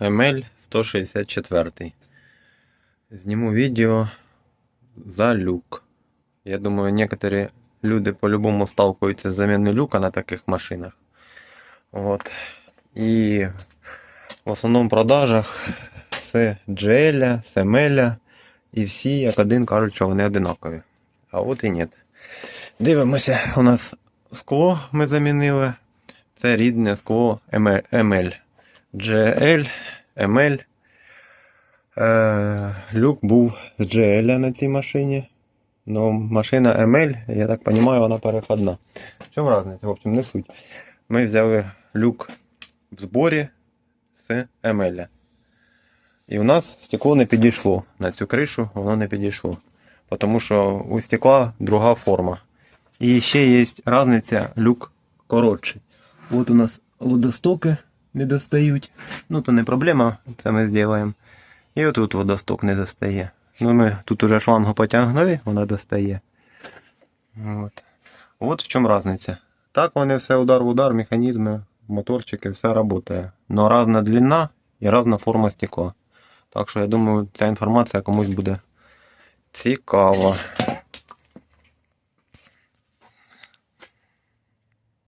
ML 164. Зніму відео за люк. Я думаю, некоторі люди по-любому сталкуються з заміною люка на таких машинах. Вот. І в основному продажах з GL, ML, і всі як один кажуть, що вони одинакові. А от і ні. Дивимося, у нас скло ми замінили. Це рідне скло ML. GL, ML. Е, люк був з GL на цій машині. Ну, машина ML, я так розумію, вона переходна. В чому різниця? В общем, не суть. Ми взяли люк в зборі з ML. І у нас стекло не підійшло. На цю кришу воно не підійшло. Тому що у стекла друга форма. І ще є різниця люк коротший. От у нас водостоки не достають. Ну, то не проблема, це ми зробимо. І отут водосток не достає. Ну, ми тут уже шлангу потягнули, вона достає. От. От в чому різниця. Так вони все удар в удар, механізми, моторчики, все працює. Но різна длина і різна форма стекла. Так що я думаю, ця інформація комусь буде цікава.